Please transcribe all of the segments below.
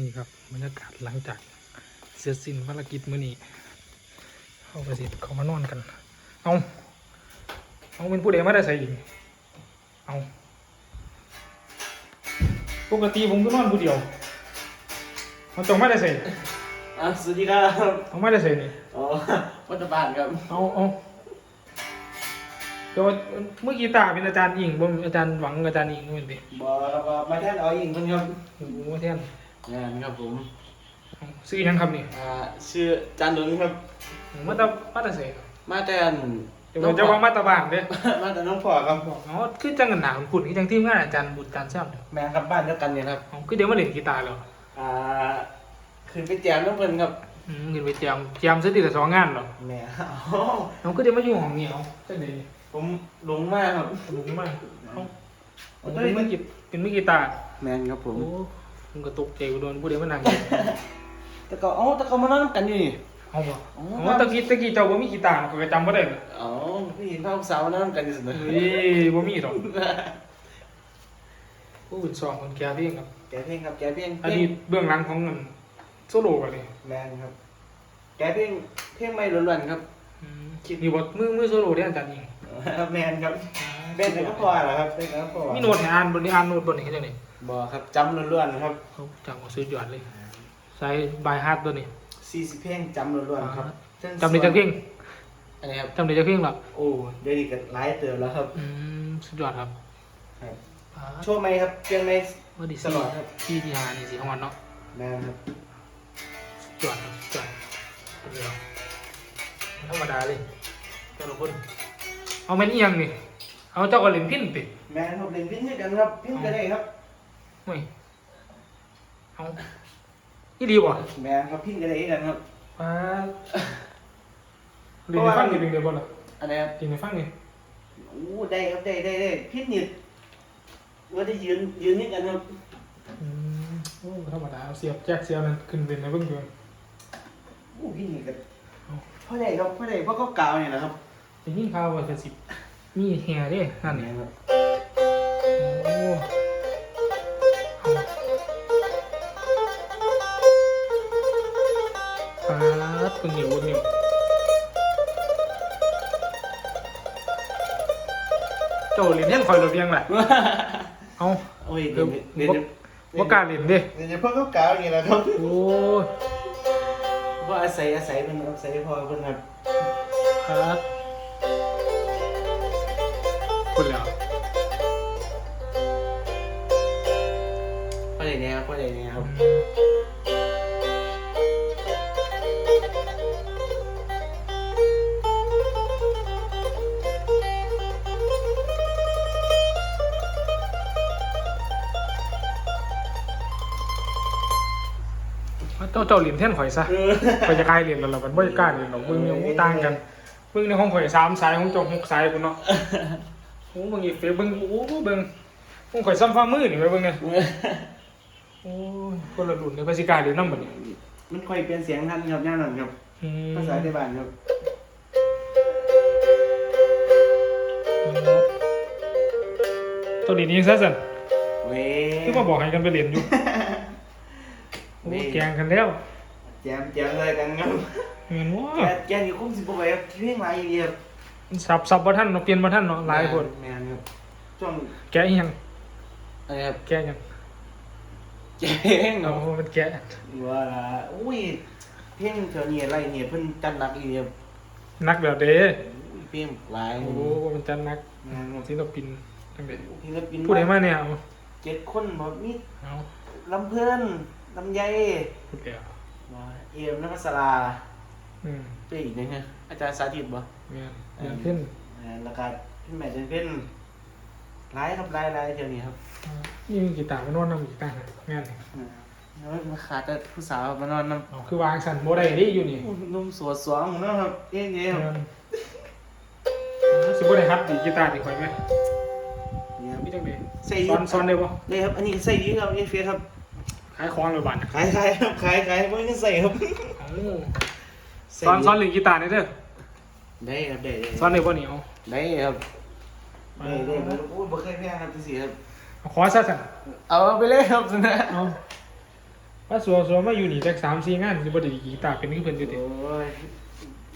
นี่ครับบรรยากาศหลังจากเสร็จสิ้นภารกิจมื้อนี้เข้าไปสิเขามานอนกัน เอาเอาเป็นผู้ใดมาได้ใส่อีกเอาปกติผมก็นอนผู้เดียวมันต้องมาได้ใส่อะสวัสดีครับเอามาได้ใส่นี่อ๋อวัตบาลครับเอาเอาเดี๋ยวเมื่อกี้ตาเป็นอาจารย์อิงบ่อาจารย์หวังอาจารย์อิงเป็นดิบอกครับว่ามาแท่นเอาอีกคนครับโอ้โหแท่น งานครับผมเอาซื้อหยังครับนี่ อ่าชื่อจานหนุนครับ มาตามาตาใส่มาแต่นเดี๋ยวผมจะวางมาตาบ้านเด้อมาแต่น้องพ่อครับบอกอ๋อคือจังกันหนาคุณคุณคือจังทีมงานอาจารย์บุตรอาจารย์แซมเนี่ยแม่ครับบ้านเดียวกันเนี่ยครับ อ๋อคือเดี๋ยวมาเล่นกีตาร์แล้วอ่าคืนไปแจมน้องเพิ่นครับอืมเงินไปแจมแจมซะทีละสองงานเหรอแม่อ๋อเอาคือเดี๋ยวมาอยู่ห้องนี้เอาจังได๋ผมหลงมากครับ หลงมากเอาเอาเป็นมือกีเป็นมือกีตาร์แม่นครับผโอ้ มผมก็ตกใจกูโดนผู้เดียวมานั่งแต่ก็เอ๋อแต่ก็มานอนกันอยู่นี่ เอาบ่อ๋ออ๋อตะกี้ตะกี้เจ้าบ่มีกีตาร์ก็จำบ่ได้เลยอ๋อพี่เห็นพ่อสาวมานอนกันอยู่สินะเฮ้ยบ่มีดอกผู้อื่นสองคนแก่เพียงครับ แกเพลงครับแกเพลงอันนี้เบื้องหลังของเงินโซโล่กันเลยแม่นครับ แกเพลงเพลงไม่ล้วนๆครับอืมนี่บ่มือมือโซโล่ที่อาจารย์ยิงแมนครับเป็นแต่ก็พอเหรอครับเป็นแต่ก็พอมีโน้ตให้อ่านบนนี้อ่านโน้ตบนนี้จังได๋ บอครับจำล้วนๆครับเขาจังว่าสุดยอดเลยใช้บายฮาร์ดตัวนี้40เพลงจำล้วนๆครับจำได้จักเพลงอันนี้ครับจำได้จักเพลงหรอโอ้ได้ดีกันหลายเติมแล้วครับอืมสุดยอดครับครับอ่าโชว์ไหมครับเพียงในว่าดีตลอดครับที่ที่หานี่สิของมันเนาะแมนครับสุดยอดครับสุดยอดคนเดียวธรรมดาเลยแต่ละคนเอาแม่นอีหยังนี่เอาเจ้าก็เล่นพินติแมนครับเล่นพิ้นด้วยกันครับพิ้นก็ได้ครับ เฮ้ยเอานี่ดีบ่แมนครับพิ้นก็ได้กันครับป้าเล่นให้ฟังนิดนึงเดี๋ยวบ่ล่ะอันนี้ครับเล่นให้ฟังนี่โอ้ได้ครับได้ได้ได้พิ้นนี่ว่าได้ยืนยืนนี่กันครับอืมโอ้ธรรมดาเอาเสียบแจ็คเสียบนั่นขึ้นเป็นในเบิ่งอยู่โอ้พิ้นนี่กันพ่อได้ครับพ่อได้พ่อก็กาวเนี่ยนะครับได้ยินข่าวว่าจะสิมีแห่เด้นั่นแมนี่นครับโอ้ ปาดเป็นเหนียวเป็นเหนียวเจ้าเล่นเห็นคอยรถเรียงแหละเอาโอ้ยเดี๋ยวเดี๋ยวว่ากล้าเล่นเด้เดี๋ยวพ่อก็กาวอย่างนี้แหละครับโอ้ยพ่ออาศัยอาศัยเป็นอาศัยพ่อเป็นครับปาดคนแล้วพ่อใหญ่เนี่ยครับพ่อใหญ่เนี่ยครับ เจ้าเจ้าเหรียญแท่นข่อยซะข่อยจะกลายเหรียญแล้วเรากันบ่จะกล้าเหรียญหรอกเบิ่งเนี่ยโอ้ต่างกันเบิ่งในห้องข่อยสามสายของเจ้าหกสายพุ่นเนาะโอ้เบิ่งอีเฟซเบิ่งโอ้เบิ่งห้องข่อยซ้ำฟ้ามือนี่ไปเบิ่งเนี่ยโอ้ยคนละรุ่นเลยภาษีกล้าเหรียญนำบัดนี้มันค่อยเปลี่ยนเสียงทันครับแน่นอนครับอืมภาษาไทยบ้านครับตัวนี้นี่ซะสั่นเว้ยคือมาบอกให้กันไปเหรียญอยู่ โอ้แกงกันแล้วแจมแจมเลยกันครับเงินว่าแกแกอยู่คุ้มสิบกว่าใบครับเพียงไรเดียวสับสับบ่ทันเนาะเปลี่ยนบ่ทันเนาะหลายคนแมนครับช่วงแกะอีหยังอะไรครับแกะอีหยังแจงเอาเนาะมันแกะว่าอุ้ยเพียงเท่านี้อะไรเนี่ยเพิ่นจัดหนักอีเดียวนักแบบเด้เพียงหลายโอ้มันจันนักแมนครับศิลปินจังได๋ศิลปินผู้ใดมาเนี่ยเอาเจ็ดคนบอกมีเอา ลำเพิ่น ลำไยพูดแล้วว่าเอ็มนักศลาอืมเจ๊อีกหนึงฮะอาจารย์สาธิตบ่แม่นแม่นเพิ่นอ่าแล้วก็พี่แม่เจนเพ่นไลายครับไลายไลายเที่ยวนี้ครับนี่มีกีตาร์มานอนนำกีตาร์นะงานนี่อ่าแล้วมาขาดแต่ผู้สาวมานอนน้เอาคือวางสั่นบ่ได้เด้อยู่นี่ำนุ่มสวดสวงเนาะครับเอ๊ะเนี่ยครับแม่นอ๋อสิบ่ได้ฮัดดีกีตาร์ดีข่อยไหมเนี่ยมีจังได๋ใส่สดีอนสอนได้บ่เลยครับ อันนี้ใส่ดีครับเอฟเฟครับ ขายของเลยบาดน่ะขายขายครับขายขายไม่ได้ใส่ครับเอาใส่สอนสอนเล่นกีตาร์นี่เด้อได้ครับได้ได้สอนได้บ่นี่เอาได้ครับได้ได้ครับโอ้ยบ่เคยแพ้ครับที่สี่ครับเอาขอซะสั่นเอาไปเลยครับนะเอาว่าสัวสัวมาอยู่นี่จักสามสี่งานสิบ่ได้กีตาร์เป็นคือเพิ่นอยู่ติโอ้ย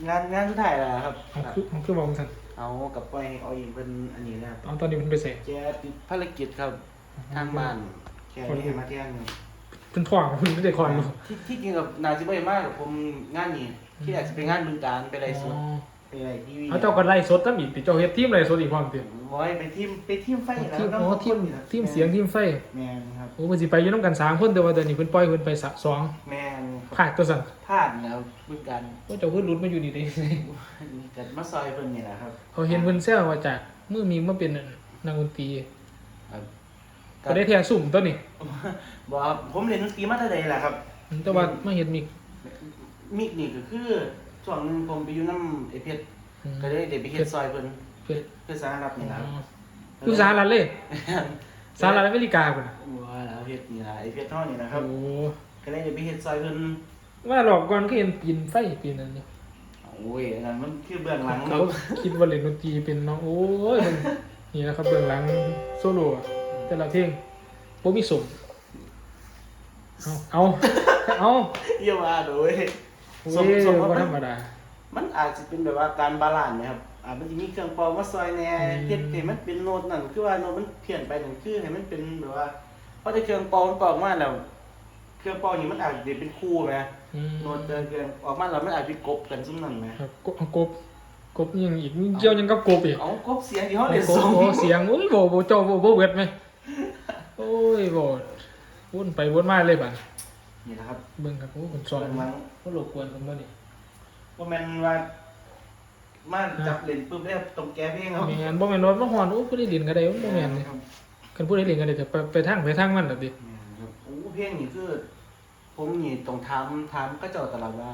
งานงานสุดท้ายแล้วครับเอาคือเอาคือบอกซั่นเอากับไปเอาอีกเป็นอันนี้นะครับเอาตอนนี้เพิ่นไปใส่แกติดภารกิจครับทางบ้านแกนี่ให้มาเที่ยง เพิ่นท้องเพิ่นไม่ได้คอนบ่ที่ที่จริงกับนาจิบ่ได้มากกับผมงานนี้ที่อยากจะไปงานบึงการไปไรสดอ๋อไปไรทีวีเอาเจ้าก็ไล่สดนำอีกติเจ้าเฮ็ดทีมไล่สดอีกพร้อมติบอยไปทีมไปทีมไฟแล้วทีมอ๋อทีมทีมเสียงทีมไฟแมนครับโอ้เพิ่นสิไปอยู่นํกันสามคนแต่ว่าตอนนี้เพิ่นปล่อยเพิ่นไปสะสองแมนภาคตัวสั่นพลาดแล้วบึงการว่าเจ้าเพิ่นหลุดมาอยู่นี่ได้กัมาซอยเพิ่นนี่แหละครับเขาเห็นเพิ่นแซวว่าจากมือมีมาเป็นนักดนตรีครับ ก็ได้แท้สุ่มตัวนี้บอกครับผมเรียนดนตรีมาแต่ใดแหละครับ แต่ว่ามาเห็นมีมิกนี่ก็คือช่วงหนึงผมไปอยู่น้ำไอเพชรอืมก็ได้เดี๋ยวไปเฮ็ดซอยเพิ่นเพิ่นเพื่อสารับนี่แหละครับอยู่สหรัฐเลยสหรัฐอเมริกาพุ่นน่ะว่าแล้วเฮ็ดนี่ล่ะไอเพชรเท่านี่นะคโอ้รับก็ได้เดี๋ยวไปเฮ็ดซอยเพิ่นว่าหลอกก่อนก็เห็นปีนไฟปีนนั่นนี่โอ้ยอันนั้นมันคือเบื้องหลังเขาเนาะคิดว่าเล่นดนตรีเป็นเนาะโอ้ยมันนี่นะครับเบื้องหลังโซโล่อะ แต่ละเพลงบ่มีสุ่มเอาเอาเอาเยี่ยมว่าโดยโอ้สุ่มยสุ่มว่าบ่มันธรรมดา มันอาจจะเป็นแบบว่าการบาลานซ์นะครับอ่ามันจะมีเครื่องเป่ามาซอยแหน่อืมเฮ็ดให้มันเป็นโน้ตนั่นคือว่าโน้ตมันเพี้ยนไปนั่นคือให้มันเป็นแบบว่าเพราะถ้าเครื่องเป่ามันเป่าออกมาแล้วเครื่องเป่านี่มันอาจจะเป็นคู่ไหมอืมโน้ตเดินเครื่องออกมาแล้วมันอาจจะกบกันซุ่มนั่นไหมครับกบเอากบกบยังอีกเกี่ยวยังกับกบอีกเอากบเสียงที่เขาโอ้เรียนโหส่งเสียงโอ้ยโบโบเจ้าโบโบเวดไหม โอ้ยโบวนไปวนมาเลยบัดนี่นะครับเบิ่งครับโอ้คนสอนเบิ่งหลังก็รบกวนผมบ่นี่ว่าแมนว่ามาจับเล่นปุ๊บแล้วตรงแก้เพลงครับแม่นบ่แม่นว่าบ่ฮ้อนโอ้ผู้ใดเล่นก็ได้บ่แม่นนี่ครับคันผู้ใดเล่นก็ได้ก็ไปไปทางไปทางมันล่ะติครับโอ้เพลงนี่คือ ผมนี่ต้องถามถามก็เจ้าตลอดว่า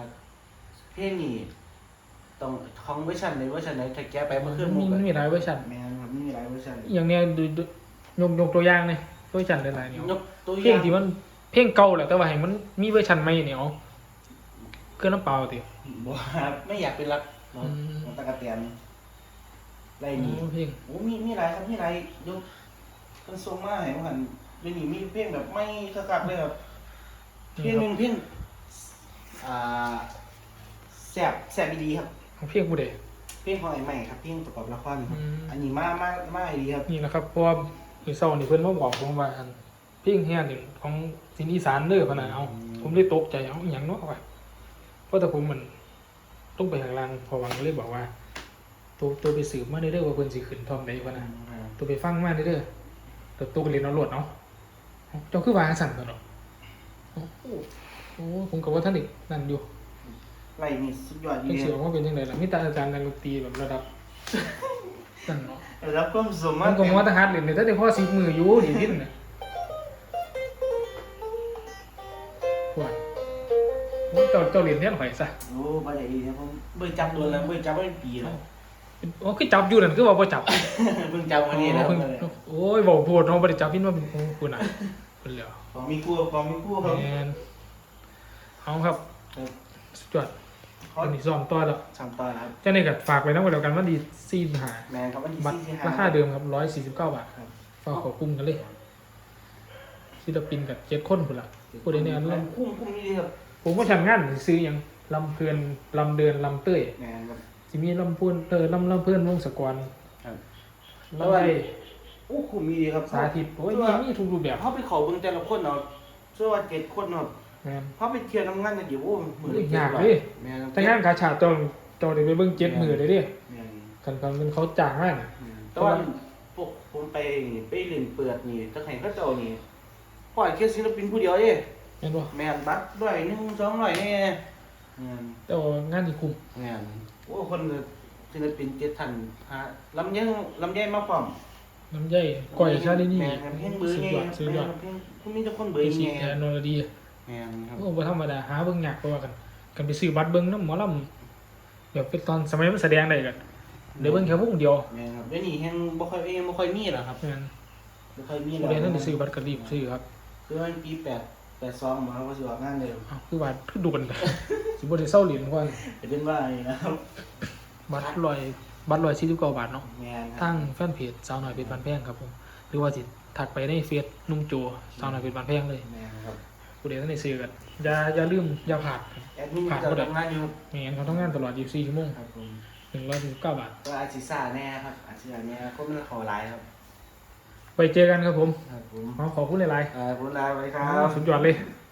เพลงนี่ต้องของเวอร์ชันในเวอร์ชันไหนถ้าแก้ไปมัเมื่นอคืนมีก็มันมีหลายเวอร์ชันแมนครับมีหลายเวอร์ชันอหย่างเนี้ยดูดูยกยกตัวอย่างนี่เวอร์ชันหลายๆเนี่ยยกตัวอเพลงย่างที่มันเพลงเก่าแหละแต่ว่าให้มันมีเวอร์ชันใหม่เนี่ยเอาเครื่องน้ำเปล่าติ บ่ครับไม่อยากเป็นรักเนาะอืมของตะกะแตนไรโอ้นี่เพลงโอ้มีมีหลายครับมีหลายยกเพิ่นส่งมาให้ผมหันเดี๋ยวนี้มีเพลงแบบไม่คักๆเลยครับเพลงหนึ่งเพลงอ่าแสบแสบดีครับ ของเพลงผู้ใด เพลงของไอ้ใหม่ครับเพลงประกอบละครครับอืม อันนี้มามามาไอดีครับนี่แหละครับเพราะว่า อีเซานี่เพิ่นมาบอกผมว่าอันเพลงเฮียนี่ของสินอีสานเด้อพะนะเอาผมเลยตกใจเอาอหย่างเนาะว่ะเพราะแต่ผมมันต้องไปข้างล่างพอวังก็เลยบอกว่า ตัวตัวไปสืบมาเด้อว่าเพิ่นสิขึ้นทอมใดพะนะ ตัวไปฟังมาเด้อตัวตัวก็เรียนเอาโลดเนาะเอาเจ้าคือว่าสั่นตัวเนาะโอ้โหโอ้ผมก็ว่าท่านอีกนั่นอยู่ไรนี่สุดยอดดีเพิ่นสิคอรัอบกมาเป็นจังไดล่ะมีแต่อาจารย์นักดนตรีแบบระดับนั่นเนาะ แล้วก็สมมัมานก็มัวแตหัดเล่นเนี่ยแต่ได้พ่อสิบมืออยู่ดีพินน่ะปวดโอ้ยเจ้าเจ้าเรียนเทียนข่อยซะโอ้บ่ได้ดีครับผมเบิ่งจับโดนแล้วเบิ่งจับมาเป็นปีแล้วโอ้คือจับอยู่นั่นคือว่าบ่จับ เบิ่งจับมานี่แล้วโอ้ยโอ้ยบอกพูดเนาะบ่ได้จับพินว่าเป็นโอ้คุณน่ะเพิ่นแล้วของมีคู่ของมีคู่ครับแม่นเอาครับครับ สุดยอดเขา วันนี้ซ้อมต่อแล้วสามตอนครับจังได๋ก็ฝากไว้นำกันแล้วกันว่าดีซีนหาแมนครับวันที่บัตรสี่สิบราห้าคาเดิมครับ149บาทครับฝากขอกุ้มกันเลยศิลปินกับ7คนพุ่นล่ะผู้ใดเนี่ยลำคุ้มคุ้มนี่ครับผมก็ทำงานซื้อหยังลำเพลินลำเดินลำเต้ยแมนครับสิมีลำพูนเออลำลำเพลินวงศกรครับลำไยโอ้คุ้มมีดีครับสาธิตโอ้ยมีมีทุกรูปแบบเขาไปเขาเบิ่งแต่ละคนเนาะเชื่อว่าเจ็ดคนเนาะ แม่นเขาไปเที่ยวน้ำงานกันอยู่โอ้มือโอ้ยจ็ดยากร้อเลยแม่นครับแต่งานกาชาดตอนตอนได้ไปเบิ่งเจ็ดมือเลยเดิแม่นกันกันเป็นเขาจ้างมากน่ะ แม่นแต่ว่าพวกผมไปนี่ไปเล่นเปิดนี่ตะไคร้เขาเจ้านี่ปล่อยแค่ศิลปินผู้เดียวเด้แม่นบ่แม่นบัตรด้วยหนึ่งสองร้อยแน่แม่นแต่ว่างานที่คุ้มแม่นโอ้คนศิลปินเจ็ดท่านหาลำยังลำไยมาพร้อม น้ำใยก้อยชาลินี่แม่นครับเพลงเบอร์สุดไงยอดสุดยอดเพลงคุณมีแต่คนเบอร์ไปสิไงแอนนรดี แม่นครับ โอ้บ่ธรรมดาหาเบิ่งยากเพราะว่ากัน กันไปซื้อบัตรเบิ่งนำหมอลำเดี๋ยวเป็นตอนสมัยมันแสดงได้กันเดี๋ยวเบิ่งแค่วงเดียวแม่นครับเดี๋ยวนี้แฮงบ่ค่อยเองบ่ค่อยมีแล้วครับแม่นบ่ค่อยมีผู้แล้วใดนั้นได้ซื้อบัตรก็รีบซื้อครับคือมันปีแปดแปดสองมาว่าสิออกงานเร็วอ้าวคือว่าคือดูกันสิบ่ได้เศร้าเหรียญก่อนเป็นว่าอย่างนี้นะครับ บัตรลอยบัตรลอยสี่สิบเก้าบาทเนาะแม่นครัทาบงแฟนเพจสาวหน่อยเป็นบันแพงครับผมหรือว่าสิทักไปในเฟซนุ่งโจสาวหน่อยเป็นบันแพงเลย แม่นครับ ผู้ใดท่านได้ซื้อกันอย่าอย่าลืมอย่าผ่านครับแอดมินจะทำงานอยู่ไม่งั้นเขาต้องงานตลอด 24 ชั่วโมงครับผม149บาทก็อาชิซ่าแน่ครับอาชิซ่าแน่ก็ไม่ขอไลน์ครับ ไปเจอกันครับผมครับผมขอขอบคุณหลายเอ่อผมลาไว้คๆรัอ๋อบสุดยอดเลยค